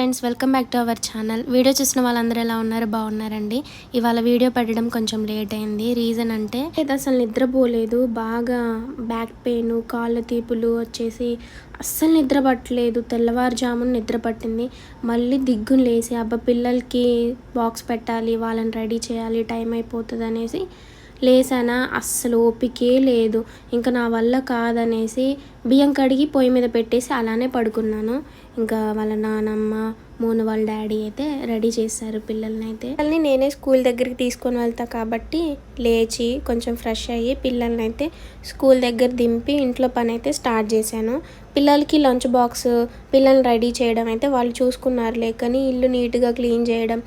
Friends welcome back to our channel video చూసిన వాళ్ళందరూ ఎలా ఉన్నారు? బాగున్నారండి. ఇవాళ వీడియో పెట్టడం కొంచెం లేట్ అయింది. రీజన్ అంటే అయితే అసలు నిద్రపోలేదు బాగా బ్యాక్ పెయిన్ కాళ్ళు తీపులు వచ్చేసి అస్సలు నిద్ర పట్టలేదు. తెల్లవారుజామున నిద్ర పట్టింది. మళ్ళీ దిగ్గును లేసి అబ్బా పిల్లలకి బాక్స్ పెట్టాలి వాళ్ళని రెడీ చేయాలి టైం అయిపోతుంది అనేసి లేసానా? అస్సలు ఓపికే లేదు. ఇంకా నా వల్ల కాదనేసి బియ్యం కడిగి పొయ్యి మీద పెట్టేసి అలానే పడుకున్నాను. ఇంకా వాళ్ళ నానమ్మ మోను వాళ్ళ డాడీ అయితే రెడీ చేశారు పిల్లల్ని అయితే పిల్లల్ని నేనే స్కూల్ దగ్గరికి తీసుకొని వెళ్తా కాబట్టి లేచి కొంచెం ఫ్రెష్ అయ్యి పిల్లల్ని అయితే స్కూల్ దగ్గర దింపి ఇంట్లో పని అయితే స్టార్ట్ చేశాను. పిల్లలకి లంచ్ బాక్స్ పిల్లల్ని రెడీ చేయడం అయితే వాళ్ళు చూసుకున్నారు లేకని ఇల్లు నీట్గా క్లీన్ చేయడం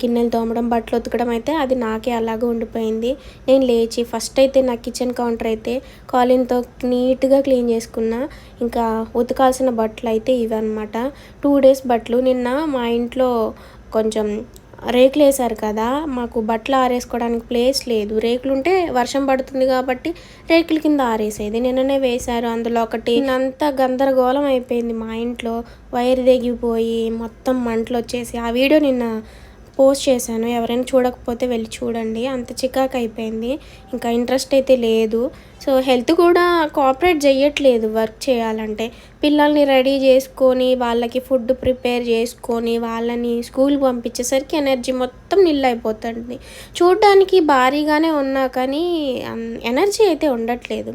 గిన్నెలు తోమడం బట్టలు ఉతకడం అయితే అది నాకే అలాగే ఉండిపోయింది. నేను లేచి ఫస్ట్ అయితే నా కిచెన్ కౌంటర్ అయితే కాలిన్తో నీట్గా క్లీన్ చేసుకున్నా. ఇంకా ఉతకాల్సిన బట్టలు అయితే ఇవన్నమాట. టూ డేస్ బట్టలు నిన్న మా ఇంట్లో కొంచెం రేకులు వేశారు కదా మాకు బట్టలు ఆరేసుకోవడానికి ప్లేస్ లేదు. రేకులు ఉంటే వర్షం పడుతుంది కాబట్టి రేకుల కింద ఆరేసేది. నిన్ననే వేశారు అందులో ఒకటి. అంతా గందరగోళం అయిపోయింది మా ఇంట్లో. వైర్ తెగిపోయి మొత్తం మంటలు వచ్చేసి. ఆ వీడియో నిన్న పోస్ట్ చేశాను. ఎవరైనా చూడకపోతే వెళ్ళి చూడండి. అంత చికాకు అయిపోయింది ఇంకా ఇంట్రెస్ట్ అయితే లేదు. సో హెల్త్ కూడా కోఆపరేట్ చేయట్లేదు వర్క్ చేయాలంటే. పిల్లల్ని రెడీ చేసుకొని వాళ్ళకి ఫుడ్ ప్రిపేర్ చేసుకొని వాళ్ళని స్కూల్కి పంపించేసరికి ఎనర్జీ మొత్తం నిల్ అయిపోతుంది చూడడానికి భారీగానే ఉన్నా కానీ ఎనర్జీ అయితే ఉండట్లేదు.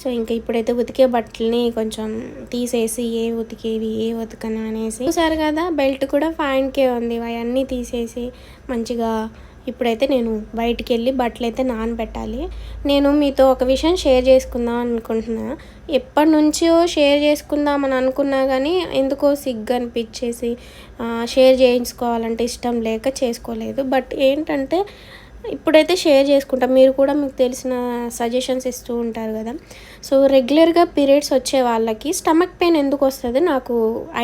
సో ఇంకా ఇప్పుడైతే ఉతికే బట్టలని కొంచెం తీసేసి ఏ ఉతికేవి ఏ ఉతకను అనేసి. చూసారు కదా బెల్ట్ కూడా ఫైన్కే ఉంది. అవన్నీ తీసేసి మంచిగా ఇప్పుడైతే నేను బయటికి వెళ్ళి బట్టలు అయితే నానబెట్టాలి. నేను మీతో ఒక విషయం షేర్ చేసుకుందాం అనుకుంటున్నా. ఎప్పటి నుంచో షేర్ చేసుకుందామని అనుకున్నా కానీ ఎందుకో సిగ్గు అనిపించేసి షేర్ చేయించుకోవాలంటే ఇష్టం లేక చేసుకోలేదు. బట్ ఏంటంటే ఇప్పుడైతే షేర్ చేసుకుంటాం. మీరు కూడా మీకు తెలిసిన సజెషన్స్ ఇస్తూ ఉంటారు కదా. సో రెగ్యులర్గా పీరియడ్స్ వచ్చే వాళ్ళకి స్టమక్ పెయిన్ ఎందుకు వస్తుంది నాకు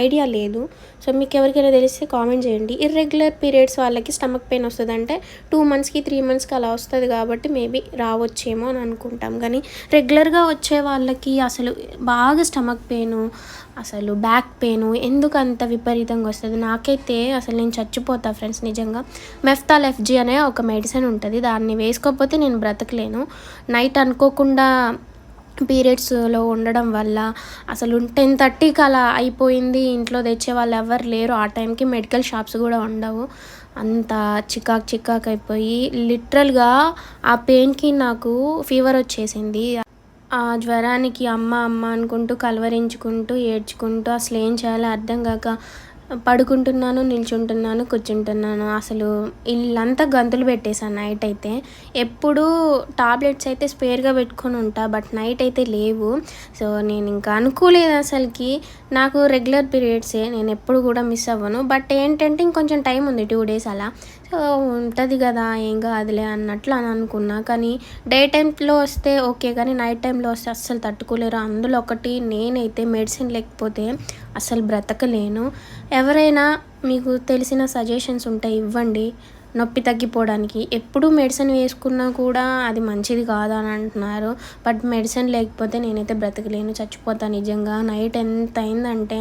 ఐడియా లేదు. సో మీకు ఎవరికైనా తెలిస్తే కామెంట్ చేయండి. ఇర్రెగ్యులర్ పీరియడ్స్ వాళ్ళకి స్టమక్ పెయిన్ వస్తుంది అంటే టూ మంత్స్కి త్రీ మంత్స్కి అలా వస్తుంది కాబట్టి మేబీ రావచ్చేమో అని అనుకుంటాం. కానీ రెగ్యులర్గా వచ్చే వాళ్ళకి అసలు బాగా స్టమక్ పెయిన్ అసలు బ్యాక్ పెయిన్ ఎందుకు అంత విపరీతంగా వస్తుంది? నాకైతే అసలు నేను చచ్చిపోతా ఫ్రెండ్స్ నిజంగా. మెఫ్తాల్ ఎఫ్జీ అనే ఒక మెడిసిన్ ఉంటుంది. దాన్ని వేసుకోకపోతే నేను బ్రతకలేను. నైట్ అనుకోకుండా పీరియడ్స్లో ఉండడం వల్ల అసలు టెన్ థర్టీకి అలా అయిపోయింది. ఇంట్లో తెచ్చే వాళ్ళు ఎవరు లేరు. ఆ టైంకి మెడికల్ షాప్స్ కూడా ఉండవు. అంత చికాక్ చికాక్ అయిపోయి లిటరల్గా ఆ పెయిన్కి నాకు ఫీవర్ వచ్చేసింది. ఆ జ్వరానికి అమ్మ అమ్మ అనుకుంటూ కలవరించుకుంటూ ఏడ్చుకుంటూ అసలు ఏం చేయాలో అర్థం కాక పడుకుంటున్నాను నిల్చుంటున్నాను కూర్చుంటున్నాను. అసలు ఇల్లంతా గంతులు పెట్టేశాను నైట్ అయితే. ఎప్పుడూ టాబ్లెట్స్ అయితే స్పేర్గా పెట్టుకొని ఉంటా బట్ నైట్ అయితే లేవు. సో నేను ఇంకా అనుకోలేదు అసలుకి. నాకు రెగ్యులర్ పీరియడ్సే నేను ఎప్పుడు కూడా మిస్ అవ్వను. బట్ ఏంటంటే ఇంకొంచెం టైం ఉంది టూ డేస్ అలా. ఉంటుంది కదా ఏం కాదులే అన్నట్లు అని అనుకున్నా. కానీ డే టైంలో వస్తే ఓకే కానీ నైట్ టైంలో వస్తే అస్సలు తట్టుకోలేరు. అందులో ఒకటి నేనైతే మెడిసిన్ లేకపోతే అసలు బ్రతకలేను. ఎవరైనా మీకు తెలిసిన సజెషన్స్ ఉంటే ఇవ్వండి. నొప్పి తగ్గిపోవడానికి. ఎప్పుడు మెడిసిన్ వేసుకున్నా కూడా అది మంచిది కాదు అని అంటున్నారు. బట్ మెడిసిన్ లేకపోతే నేనైతే బ్రతకలేను చచ్చిపోతాను నిజంగా. నైట్ ఎంత అయిందంటే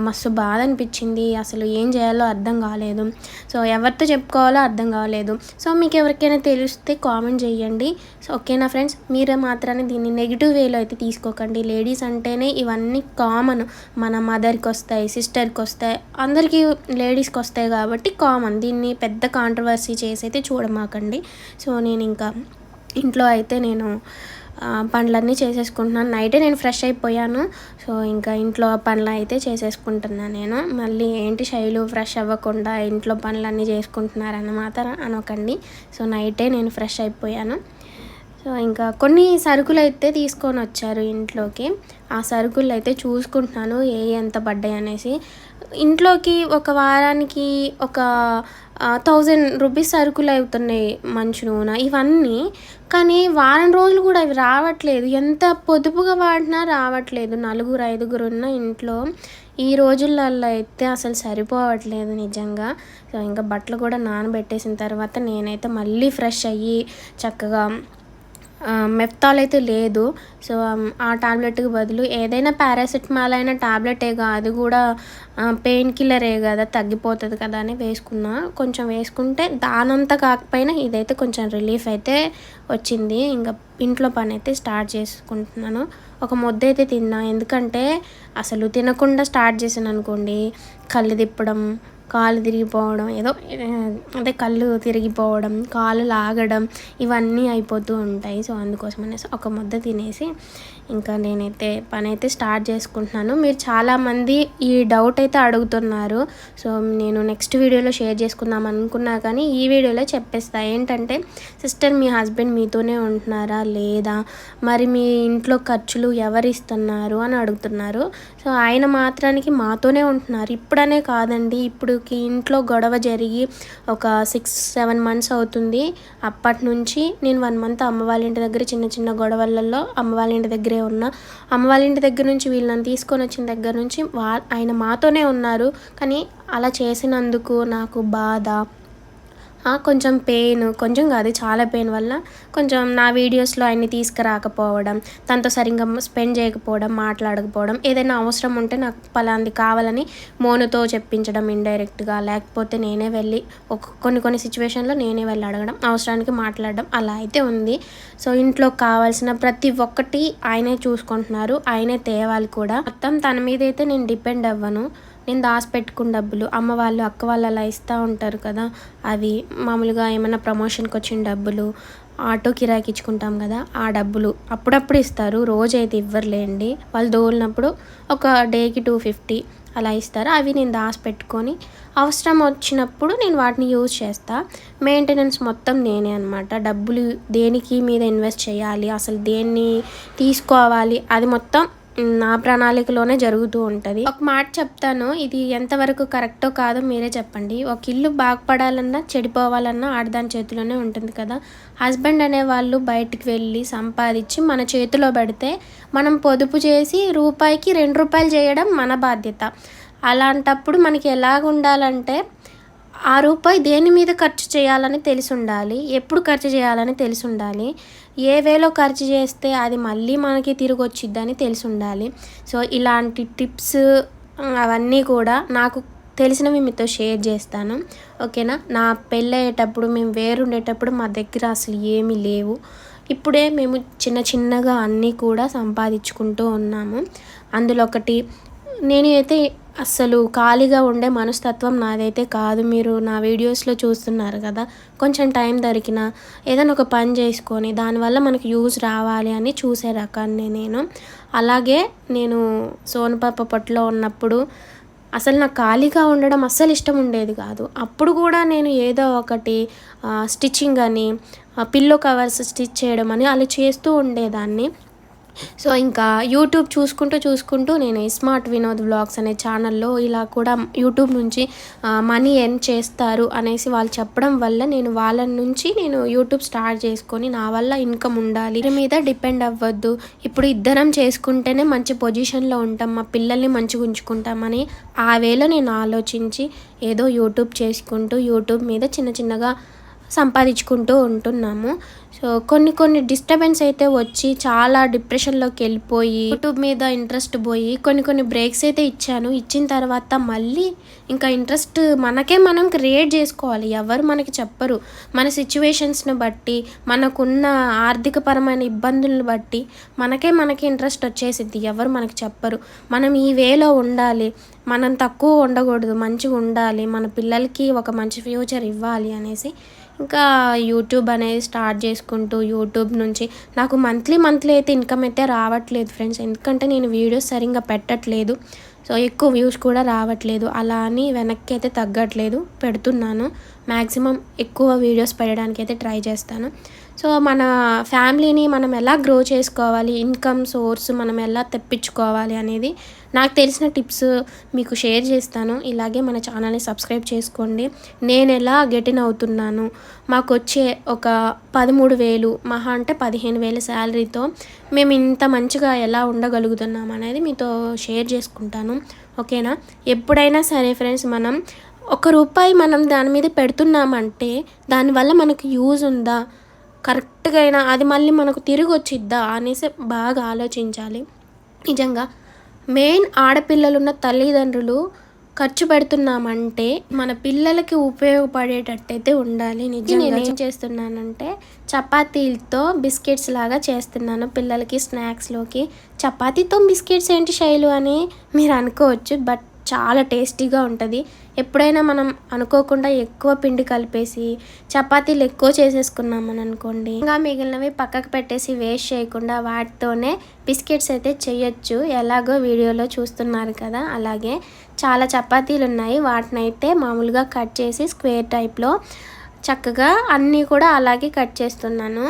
మస్తు బాధ అనిపించింది. అసలు ఏం చేయాలో అర్థం కాలేదు. సో ఎవరితో చెప్పుకోవాలో అర్థం కాలేదు. సో మీకు ఎవరికైనా తెలిస్తే కామెంట్ చేయండి. సో ఓకేనా ఫ్రెండ్స్? మీరు మాత్రాన్ని దీన్ని నెగిటివ్ వేలో అయితే తీసుకోకండి. లేడీస్ అంటేనే ఇవన్నీ కామన్. మన మదర్కి వస్తాయి సిస్టర్కి వస్తాయి అందరికీ లేడీస్కి వస్తాయి కాబట్టి కామన్. దీన్ని పెద్ద కాంట్రవర్సీ చేసి అయితే చూడమాకండి. సో నేను ఇంకా ఇంట్లో అయితే నేను పనులన్నీ చేసేసుకుంటున్నాను. నైటే నేను ఫ్రెష్ అయిపోయాను. సో ఇంకా ఇంట్లో పనులు అయితే చేసేసుకుంటున్నాను నేను. మళ్ళీ ఏంటి శైలు ఫ్రెష్ అవ్వకుండా ఇంట్లో పనులన్నీ చేసుకుంటున్నారన్నమాట అనకండి. సో నైటే నేను ఫ్రెష్ అయిపోయాను. సో ఇంకా కొన్ని సరుకులు అయితే తీసుకొని వచ్చారు ఇంట్లోకి. ఆ సరుకులు అయితే చూసుకుంటున్నాను ఏ ఎంత పడ్డాయి అనేసి. ఇంట్లోకి ఒక వారానికి ఒక థౌజండ్ రూపీస్ సరుకులు అవుతున్నాయి మంచి నూనె ఇవన్నీ. కానీ వారం రోజులు కూడా అవి రావట్లేదు. ఎంత పొదుపుగా వాడినా రావట్లేదు. నలుగురు ఐదుగురు ఉన్న ఇంట్లో ఈ రోజులలో అయితే అసలు సరిపోవట్లేదు నిజంగా. సో ఇంకా బట్టలు కూడా నానబెట్టేసిన తర్వాత నేనైతే మళ్ళీ ఫ్రెష్ అయ్యి చక్కగా మెఫ్తాల్ అయితే లేదు. సో ఆ టాబ్లెట్కి బదులు ఏదైనా పారాసిటమాల్ అయిన టాబ్లెటేగా అది కూడా పెయిన్ కిల్లరే కదా తగ్గిపోతుంది కదా అని వేసుకున్నా. కొంచెం వేసుకుంటే దానంతా కాకపోయినా ఇదైతే కొంచెం రిలీఫ్ అయితే వచ్చింది. ఇంకా ఇంట్లో పని అయితే స్టార్ట్ చేసుకుంటున్నాను. ఒక ముద్ద అయితే తిన్నా. ఎందుకంటే అసలు తినకుండా స్టార్ట్ చేశాను అనుకోండి కళ్ళు తిప్పడం కాలు తిరిగిపోవడం ఏదో అదే కళ్ళు తిరిగిపోవడం కాలు లాగడం ఇవన్నీ అయిపోతూ ఉంటాయి. సో అందుకోసం అనేసి ఒక ముద్ద తినేసి ఇంకా నేనైతే పని అయితే స్టార్ట్ చేసుకుంటున్నాను. మీరు చాలామంది ఈ డౌట్ అయితే అడుగుతున్నారు. సో నేను నెక్స్ట్ వీడియోలో షేర్ చేసుకుందాం అనుకున్నా కానీ ఈ వీడియోలో చెప్పేస్తా. ఏంటంటే సిస్టర్ మీ హస్బెండ్ మీతోనే ఉంటున్నారా? లేదా? మరి మీ ఇంట్లో ఖర్చులు ఎవరు ఇస్తున్నారు అని అడుగుతున్నారు. సో ఆయన మాత్రానికి మాతోనే ఉంటున్నారు. ఇప్పుడనే కాదండి. ఇప్పుడు ఇప్పుడుకి ఇంట్లో గొడవ జరిగి ఒక సిక్స్ సెవెన్ మంత్స్ అవుతుంది. అప్పటి నుంచి నేను వన్ మంత్ అమ్మ వాళ్ళ ఇంటి దగ్గర చిన్న చిన్న గొడవలలో అమ్మ వాళ్ళ ఇంటి దగ్గరే ఉన్నా. అమ్మ వాళ్ళ ఇంటి దగ్గర నుంచి వీళ్ళని తీసుకొని వచ్చిన దగ్గర నుంచి వా ఆయన మాతోనే ఉన్నారు. కానీ అలా చేసినందుకు నాకు బాధ కొంచెం పెయిన్ కొంచెం కాదు చాలా పెయిన్ వల్ల కొంచెం నా వీడియోస్లో ఆయన్ని తీసుకురాకపోవడం తనతో సరిగ్గా స్పెండ్ చేయకపోవడం మాట్లాడకపోవడం ఏదైనా అవసరం ఉంటే నాకు పలాంది కావాలని మోనుతో చెప్పించడం ఇండైరెక్ట్గా లేకపోతే నేనే వెళ్ళి ఒక కొన్ని కొన్ని సిచ్యువేషన్లో నేనే వెళ్ళి అడగడం అవసరానికి మాట్లాడడం అలా అయితే ఉంది. సో ఇంట్లో కావాల్సిన ప్రతి ఒక్కటి ఆయనే చూసుకుంటున్నారు ఆయనే తేవాలి కూడా. మొత్తం తన మీద అయితే నేను డిపెండ్ అవ్వను. నేను దాచిపెట్టుకున్న డబ్బులు. అమ్మ వాళ్ళు అక్క వాళ్ళు అలా ఇస్తూ ఉంటారు కదా. అవి మామూలుగా ఏమైనా ప్రమోషన్కి వచ్చిన డబ్బులు ఆటో కిరాయికి ఇచ్చుకుంటాం కదా ఆ డబ్బులు అప్పుడప్పుడు ఇస్తారు. రోజు అయితే ఇవ్వరులేండి. వాళ్ళు దోలినప్పుడు ఒక డేకి టూ ఫిఫ్టీ అలా ఇస్తారు. అవి నేను దాచిపెట్టుకొని అవసరం వచ్చినప్పుడు నేను వాటిని యూజ్ చేస్తా. మెయింటెనెన్స్ మొత్తం నేనే అనమాట డబ్బులు దేనికి మీద ఇన్వెస్ట్ చేయాలి? అసలు దేన్ని తీసుకోవాలి? అది మొత్తం నా ప్రణాళికలోనే జరుగుతూ ఉంటుంది. ఒక మాట చెప్తాను ఇది ఎంతవరకు కరెక్టో కాదో మీరే చెప్పండి. ఒక ఇల్లు బాగుపడాలన్నా చెడిపోవాలన్నా ఆడదాని చేతిలోనే ఉంటుంది కదా. హస్బెండ్ అనే వాళ్ళు బయటికి వెళ్ళి సంపాదించి మన చేతిలో పెడితే మనం పొదుపు చేసి రూపాయికి రెండు రూపాయలు చేయడం మన బాధ్యత. అలాంటప్పుడు మనకి ఎలాగ ఉండాలంటే ఆ రూపాయి దేని మీద ఖర్చు చేయాలని తెలిసి ఉండాలి ఎప్పుడు ఖర్చు చేయాలని తెలిసి ఉండాలి. ఏ వేలో ఖర్చు చేస్తే అది మళ్ళీ మనకి తిరిగి వచ్చిద్దని తెలిసి ఉండాలి సో ఇలాంటి టిప్స్ అవన్నీ కూడా నాకు తెలిసినవి మీతో షేర్ చేస్తాను. ఓకేనా? నా పెళ్ళయ్యేటప్పుడు మేము వేరుండేటప్పుడు మా దగ్గర అసలు ఏమీ లేవు. ఇప్పుడే మేము చిన్న చిన్నగా అన్నీ కూడా సంపాదించుకుంటూ ఉన్నాము. అందులో ఒకటి నేను అయితే అస్సలు ఖాళీగా ఉండే మనస్తత్వం నాదైతే కాదు. మీరు నా వీడియోస్లో చూస్తున్నారు కదా. కొంచెం టైం దొరికిన ఏదైనా ఒక పని చేసుకొని దానివల్ల మనకు యూజ్ రావాలి అని చూసే రకాన్ని నేను. అలాగే నేను సోనపాప పొట్టలో ఉన్నప్పుడు అసలు నాకు ఖాళీగా ఉండడం అస్సలు ఇష్టం ఉండేది కాదు. అప్పుడు కూడా నేను ఏదో ఒకటి స్టిచ్చింగ్ అని పిల్లో కవర్స్ స్టిచ్ చేయడం అని అలా చేస్తూ ఉండేదాన్ని. సో ఇంకా యూట్యూబ్ చూసుకుంటూ చూసుకుంటూ నేను స్మార్ట్ వినోద్ బ్లాగ్స్ అనే ఛానల్లో ఇలా కూడా యూట్యూబ్ నుంచి మనీ ఎర్న్ చేస్తారు అనేసి వాళ్ళు చెప్పడం వల్ల నేను వాళ్ళ నుంచి నేను యూట్యూబ్ స్టార్ట్ చేసుకొని నా వల్ల ఇన్కమ్ ఉండాలి. మీద డిపెండ్ అవ్వద్దు. ఇప్పుడు ఇద్దరం చేసుకుంటేనే మంచి పొజిషన్లో ఉంటాం. మా పిల్లల్ని మంచిగా ఉంచుకుంటామని ఆ వేళ నేను ఆలోచించి ఏదో యూట్యూబ్ చేసుకుంటూ యూట్యూబ్ మీద చిన్న చిన్నగా సంపాదించుకుంటూ ఉంటున్నాము. సో కొన్ని కొన్ని డిస్టర్బెన్స్ అయితే వచ్చి చాలా డిప్రెషన్లోకి వెళ్ళిపోయి యూట్యూబ్ మీద ఇంట్రెస్ట్ పోయి కొన్ని కొన్ని బ్రేక్స్ అయితే ఇచ్చాను. ఇచ్చిన తర్వాత మళ్ళీ ఇంకా ఇంట్రెస్ట్ మనకే మనం క్రియేట్ చేసుకోవాలి. ఎవరు మనకి చెప్పరు. మన సిచ్యువేషన్స్ని బట్టి మనకున్న ఆర్థికపరమైన ఇబ్బందులను బట్టి మనకే మనకి ఇంట్రెస్ట్ వచ్చేసిద్ది. ఎవరు మనకి చెప్పరు. మనం ఈ వేలో ఉండాలి. మనం తక్కువ ఉండకూడదు. మంచిగా ఉండాలి. మన పిల్లలకి ఒక మంచి ఫ్యూచర్ ఇవ్వాలి అనేసి ఇంకా యూట్యూబ్ అనేది స్టార్ట్ చేసుకుంటూ యూట్యూబ్ నుంచి నాకు మంత్లీ మంత్లీ అయితే ఇన్కమ్ అయితే రావట్లేదు ఫ్రెండ్స్. ఎందుకంటే నేను వీడియోస్ సరిగ్గా పెట్టట్లేదు. సో ఎక్కువ వ్యూస్ కూడా రావట్లేదు. అలా అని వెనక్కి అయితే తగ్గట్లేదు. పెడుతున్నాను. మ్యాక్సిమం ఎక్కువ వీడియోస్ పెట్టడానికి అయితే ట్రై చేస్తాను. సో మన ఫ్యామిలీని మనం ఎలా గ్రో చేసుకోవాలి ఇన్కమ్ సోర్స్ మనం ఎలా తెప్పించుకోవాలి అనేది నాకు తెలిసిన టిప్స్ మీకు షేర్ చేస్తాను. ఇలాగే మన ఛానల్ని సబ్స్క్రైబ్ చేసుకోండి. నేను ఎలా గెటిన్ అవుతున్నాను? మాకు వచ్చే ఒక పదమూడు వేలు మహా అంటే పదిహేను వేల శాలరీతో మేము ఇంత మంచిగా ఎలా ఉండగలుగుతున్నాం అనేది మీతో షేర్ చేసుకుంటాను. ఓకేనా? ఎప్పుడైనా సరే ఫ్రెండ్స్ మనం ఒక రూపాయి మనం దాని మీద పెడుతున్నామంటే దానివల్ల మనకు యూజ్ ఉందా? కరెక్ట్గా అయినా అది మళ్ళీ మనకు తిరిగి వచ్చిద్దా అనేసి బాగా ఆలోచించాలి. నిజంగా మెయిన్ ఆడపిల్లలున్న తల్లిదండ్రులు ఖర్చు పెడుతున్నామంటే మన పిల్లలకి ఉపయోగపడేటట్టయితే ఉండాలి. నిజంగా నేను ఏం చేస్తున్నానంటే చపాతీలతో బిస్కెట్స్ లాగా చేస్తున్నాను పిల్లలకి స్నాక్స్లోకి. చపాతీతో బిస్కెట్స్ ఏంటి శైలు అని మీరు అనుకోవచ్చు బట్ చాలా టేస్టీగా ఉంటుంది. ఎప్పుడైనా మనం అనుకోకుండా ఎక్కువ పిండి కలిపేసి చపాతీలు ఎక్కువ చేసేసుకున్నామని అనుకోండి ఇంకా మిగిలినవి పక్కకు పెట్టేసి వేస్ట్ చేయకుండా వాటితోనే బిస్కెట్స్ అయితే చేయొచ్చు. ఎలాగో వీడియోలో చూస్తున్నారు కదా అలాగే చాలా చపాతీలు ఉన్నాయి. వాటిని అయితే మామూలుగా కట్ చేసి స్క్వేర్ టైప్లో చక్కగా అన్నీ కూడా అలాగే కట్ చేస్తున్నాను.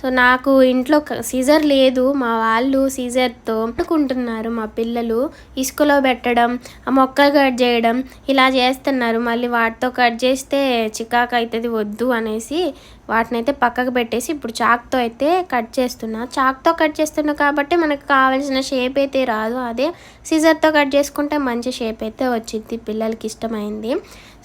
సో నాకు ఇంట్లో సీజర్ లేదు. మా వాళ్ళు సీజర్తో అనుకుంటున్నారు మా పిల్లలు. ఇసుకలో పెట్టడం ఆ మొక్కలు కట్ చేయడం ఇలా చేస్తున్నారు. మళ్ళీ వాటితో కట్ చేస్తే చికాకు అవుతుంది వద్దు అనేసి వాటిని అయితే పక్కకు పెట్టేసి ఇప్పుడు చాక్తో అయితే కట్ చేస్తున్నా. చాక్తో కట్ చేస్తున్నా కాబట్టి మనకు కావాల్సిన షేప్ అయితే రాదు. అదే సీజర్తో కట్ చేసుకుంటే మంచి షేప్ అయితే వచ్చింది పిల్లలకి ఇష్టమైంది.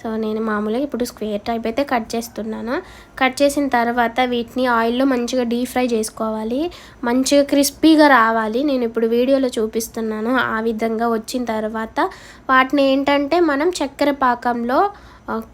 సో నేను మామూలుగా ఇప్పుడు స్క్వేర్ టైప్ అయితే కట్ చేస్తున్నాను. కట్ చేసిన తర్వాత వీటిని ఆయిల్లో మంచిగా డీప్ ఫ్రై చేసుకోవాలి మంచిగా క్రిస్పీగా రావాలి. నేను ఇప్పుడు వీడియోలో చూపిస్తున్నాను ఆ విధంగా వచ్చిన తర్వాత. వాటిని ఏంటంటే మనం చక్కెర పాకంలో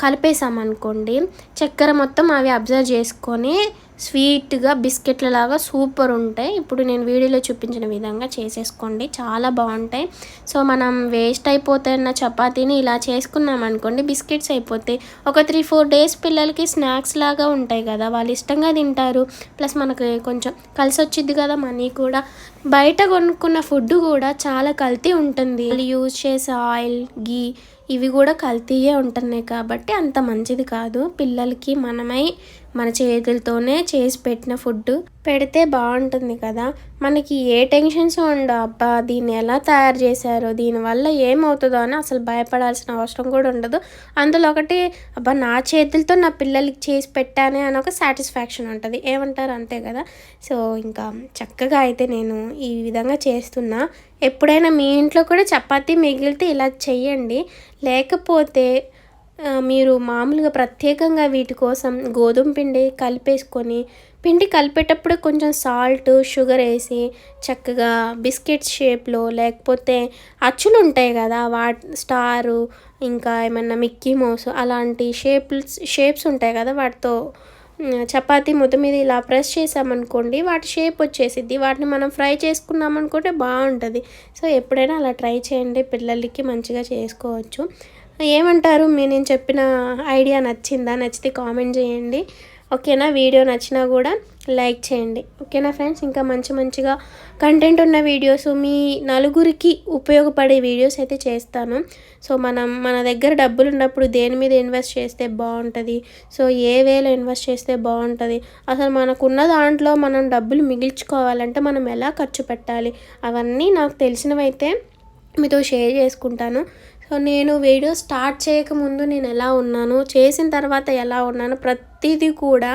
కలిపేసామనుకోండి చక్కెర మొత్తం అవి అబ్జర్వ్ చేసుకొని స్వీట్గా బిస్కెట్ల లాగా సూపర్ ఉంటాయి. ఇప్పుడు నేను వీడియోలో చూపించిన విధంగా చేసేసుకోండి. చాలా బాగుంటాయి. సో మనం వేస్ట్ అయిపోతున్న చపాతీని ఇలా చేసుకున్నాం అనుకోండి బిస్కెట్స్ అయిపోతాయి. ఒక త్రీ ఫోర్ డేస్ పిల్లలకి స్నాక్స్ లాగా ఉంటాయి కదా వాళ్ళు ఇష్టంగా తింటారు. ప్లస్ మనకి కొంచెం కలిసి వచ్చింది కదా మనీ కూడా. బయట కొనుక్కున్న ఫుడ్ కూడా చాలా కల్తీ ఉంటుంది. యూజ్ చేసే ఆయిల్ గీ ఇవి కూడా కల్తీయే ఉంటున్నాయి కాబట్టి అంత మంచిది కాదు. పిల్లలకి మనమై మన చేతులతోనే చేసి పెట్టిన ఫుడ్ పెడితే బాగుంటుంది కదా. మనకి ఏ టెన్షన్స్ ఉండవు అబ్బా దీన్ని ఎలా తయారు చేశారో దీనివల్ల ఏమవుతుందో అని అసలు భయపడాల్సిన అవసరం కూడా ఉండదు. అందులో ఒకటి అబ్బా నా చేతులతో నా పిల్లలకి చేసి పెట్టానే అని ఒక సాటిస్ఫాక్షన్ ఉంటుంది. ఏమంటారు? అంతే కదా. సో ఇంకా చక్కగా అయితే నేను ఈ విధంగా చేస్తున్నా. ఎప్పుడైనా మీ ఇంట్లో కూడా చపాతీ మిగిలితే ఇలా చెయ్యండి. లేకపోతే మీరు మామూలుగా ప్రత్యేకంగా వీటి కోసం గోధుమ పిండి కలిపేసుకొని పిండి కలిపేటప్పుడు కొంచెం సాల్ట్ షుగర్ వేసి చక్కగా బిస్కెట్ షేప్లో లేకపోతే అచ్చులు ఉంటాయి కదా వా స్టారు ఇంకా ఏమన్నా మిక్కీ మౌస్ అలాంటి షేప్స్ షేప్స్ ఉంటాయి కదా వాటితో చపాతీ ముద్ద మీద ఇలా ప్రెస్ చేసామనుకోండి వాటి షేప్ వచ్చేసిద్ది. వాటిని మనం ఫ్రై చేసుకున్నామనుకుంటే బాగుంటుంది. సో ఎప్పుడైనా అలా ట్రై చేయండి. పిల్లలకి మంచిగా చేసుకోవచ్చు. ఏమంటారు? మీ నేను చెప్పిన ఐడియా నచ్చిందా? నచ్చితే కామెంట్ చేయండి. ఓకేనా? వీడియో నచ్చినా కూడా లైక్ చేయండి. ఓకేనా ఫ్రెండ్స్? ఇంకా మంచి మంచిగా కంటెంట్ ఉన్న వీడియోస్ మీ నలుగురికి ఉపయోగపడే వీడియోస్ అయితే చేస్తాను. సో మనం మన దగ్గర డబ్బులు ఉన్నప్పుడు దేని మీద ఇన్వెస్ట్ చేస్తే బాగుంటుంది? సో ఏ వేలో ఇన్వెస్ట్ చేస్తే బాగుంటుంది? అసలు మనకున్న దాంట్లో మనం డబ్బులు మిగిల్చుకోవాలంటే మనం ఎలా ఖర్చు పెట్టాలి? అవన్నీ నాకు తెలిసినవైతే మీతో షేర్ చేసుకుంటాను. నేను వీడియో స్టార్ట్ చేయకముందు నేను ఎలా ఉన్నాను చేసిన తర్వాత ఎలా ఉన్నాను ప్రతి ప్రతిదీ కూడా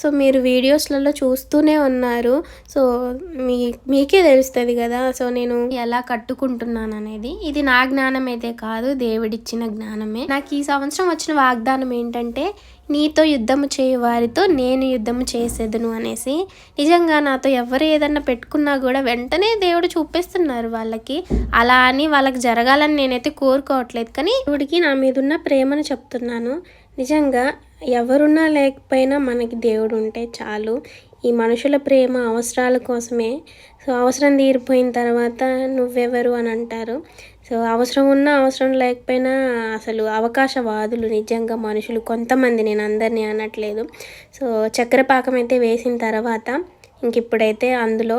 సో మీరు వీడియోస్లలో చూస్తూనే ఉన్నారు. సో మీ మీకే తెలుస్తుంది కదా సో నేను ఎలా కట్టుకుంటున్నాను అనేది. ఇది నా జ్ఞానం అయితే కాదు దేవుడిచ్చిన జ్ఞానమే. నాకు ఈ సంవత్సరం వచ్చిన వాగ్దానం ఏంటంటే నీతో యుద్ధము చేయ వారితో నేను యుద్ధము చేసేదను అనేసి. నిజంగా నాతో ఎవరు ఏదన్నా పెట్టుకున్నా కూడా వెంటనే దేవుడు చూపిస్తున్నారు వాళ్ళకి. అలా అని వాళ్ళకి జరగాలని నేనైతే కోరుకోవట్లేదు. కానీ దేవుడికి నా మీద ఉన్న ప్రేమను చెప్తున్నాను. నిజంగా ఎవరున్నా లేకపోయినా మనకి దేవుడు ఉంటే చాలు. ఈ మనుషుల ప్రేమ అవసరాల కోసమే. సో అవసరం తీరిపోయిన తర్వాత నువ్వెవరు అని అంటారు. సో అవసరం ఉన్నా అవసరం లేకపోయినా అసలు అవకాశవాదులు నిజంగా మనుషులు కొంతమంది. నేను అందరినీ అనట్లేదు. సో చక్కెర పాకం అయితే వేసిన తర్వాత ఇంక ఇప్పుడైతే అందులో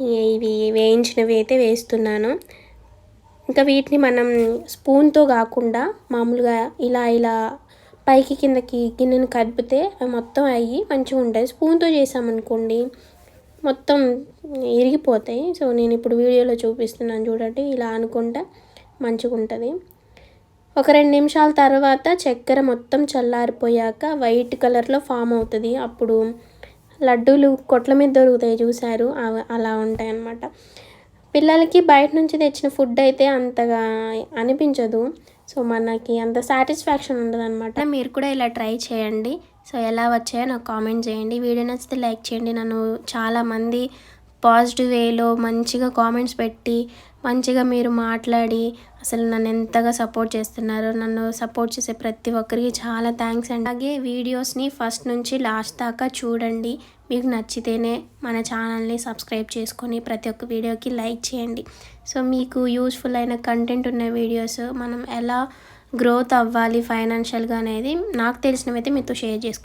ఇవి వేయించినవి అయితే వేస్తున్నాను. ఇంకా వీటిని మనం స్పూన్తో కాకుండా మామూలుగా ఇలా ఇలా పైకి కిందకి గిన్నెను కదిపితే అవి మొత్తం అయ్యి మంచిగా ఉంటాయి. స్పూన్తో చేసామనుకోండి మొత్తం ఇరిగిపోతాయి. సో నేను ఇప్పుడు వీడియోలో చూపిస్తున్నాను చూడండి ఇలా అనుకుంటా మంచిగా ఉంటుంది. ఒక రెండు నిమిషాల తర్వాత చక్కెర మొత్తం చల్లారిపోయాక వైట్ కలర్లో ఫామ్ అవుతుంది. అప్పుడు లడ్డూలు కొట్ల మీద దొరుకుతాయి చూసారు అలా ఉంటాయి అన్నమాట. పిల్లలకి బయట నుంచి తెచ్చిన ఫుడ్ అయితే అంతగా అనిపించదు. సో మనకి అంత సాటిస్ఫాక్షన్ ఉండదన్నమాట. మీరు కూడా ఇలా ట్రై చేయండి. సో ఎలా వచ్చాయో నాకు కామెంట్ చేయండి. వీడియో నచ్చితే లైక్ చేయండి. నన్ను చాలామంది పాజిటివ్ వేలో మంచిగా కామెంట్స్ పెట్టి మంచిగా మీరు మాట్లాడి అసలు నన్ను ఎంతగా సపోర్ట్ చేస్తున్నారు నన్ను సపోర్ట్ చేసే ప్రతి ఒక్కరికి చాలా థ్యాంక్స్ అండి. అలాగే వీడియోస్ని ఫస్ట్ నుంచి లాస్ట్ దాకా చూడండి. మీకు నచ్చితేనే మన ఛానల్ని సబ్స్క్రైబ్ చేసుకొని ప్రతి ఒక్క వీడియోకి లైక్ చేయండి. సో మీకు యూస్ఫుల్ అయిన కంటెంట్ ఉన్న వీడియోస్ మనం ఎలా గ్రోత్ అవ్వాలి ఫైనాన్షియల్గా అనేది నాకు తెలిసినవైతే మీతో షేర్ చేసుకుంటాను